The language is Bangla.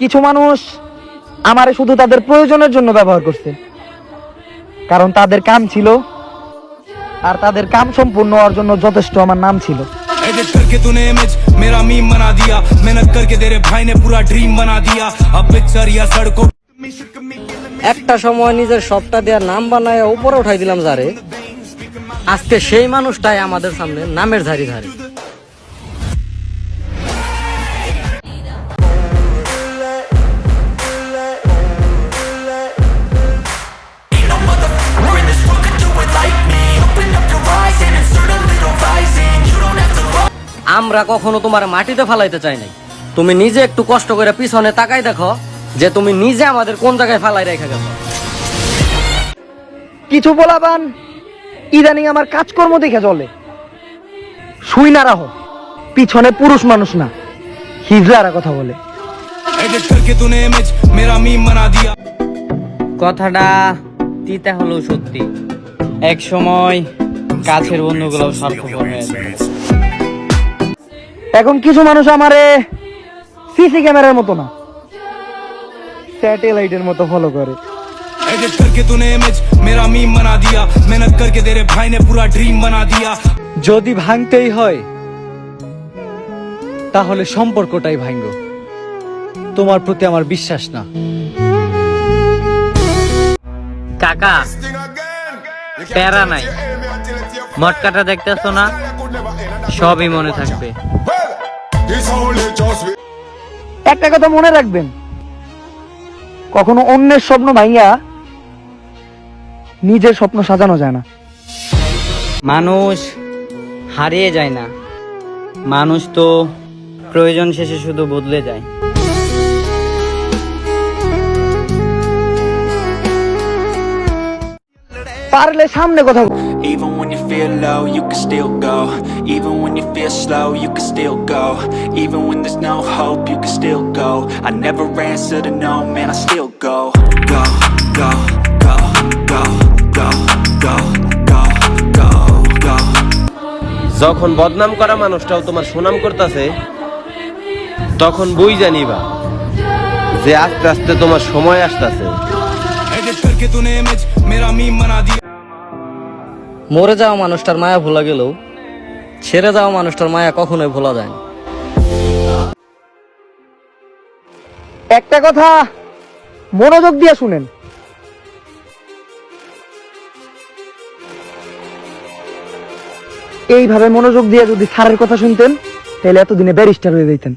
কিছু মানুষ আমারে শুধু তাদের প্রয়োজনের জন্য ব্যবহার করছে কারণ তাদের কাম ছিল আর তাদের কাম সম্পূর্ণ হওয়ার জন্য যথেষ্ট আমার নাম ছিল एडिट करके तूने इमेज मेरा मीम बना दिया मेहनत करके तेरे भाई ने पूरा ड्रीम बना दिया अब पिक्चर या सड़कों একটা সময় নিজের সবটা দেওয়ার নাম বানায় উপরে উঠাই দিলাম যারে আজকে সেই মানুষটাই আমাদের সামনে নামের ধারি ধারি আমরা কখনো তোমার মাটিতে ফালাইতে চাই নাই। তুমি নিজে একটু কষ্ট করে পিছনে তাকাই দেখো যে তুমি নিজে আমাদের কোন জায়গায় ফালাই রেখে গেল কিছু বলাবান ইদানিং আমার কাজকর্ম দেখে চলে। শুই না রাহো পিছনে পুরুষ মানুষ না হিজরারা কথা বলে। কথাটা তিতা হলো সত্যি। এক সময় কাছের বন্ধুগুলো সার্থক হয়ে এখন কিছু মানুষ আমারে সিসি ক্যামেরার মতো না স্যাটেলাইটের মতো ফলো করে एडिट करके तूने इमेज मेरा मीम बना दिया मेहनत करके तेरे भाई ने पूरा ड्रीम बना दिया যদি ভাঙতেই হয় তাহলে সম্পর্কটাই ভাঙ্গ তোমার প্রতি আমার বিশ্বাস না কাকা প্যারা নাই মটকাটা দেখতেছো না সবই মনে থাকবে একটা কথা মনে রাখবেন। কখনো অন্যের স্বপ্ন ভাইয়া নিজের স্বপ্ন সাজানো যায় না। মানুষ হারিয়ে যায় না। মানুষ তো প্রয়োজন শেষে শুধু বদলে যায়। পারলে সামনে কথা বল। Even when you feel low, you can still go Even when you feel slow, you can still go Even when there's no hope, you can still go I never answer to no, man, I still go Go, go, go, go, go, go, go, go, go যখন বদনাম করা মানুষটাও তোমার সুনাম করতেছে তখন বুঝ জানিবা যে আস্তে আস্তে তোমার সময় আসতেছে এডিট করকে তूने ইমেজ মেরা মিম বানা দিয়া মরে যাওয়া মানুষটার মায়া ভোলা গেলেও ছেড়ে যাওয়া মানুষটার মায়া কখনোই ভোলা যায় একটা কথা মনোযোগ দিয়ে শুনেন। এইভাবে মনোযোগ দিয়ে যদি সারের কথা শুনতেন তাহলে এতদিনে ব্যারিস্টার হয়ে যেতেন।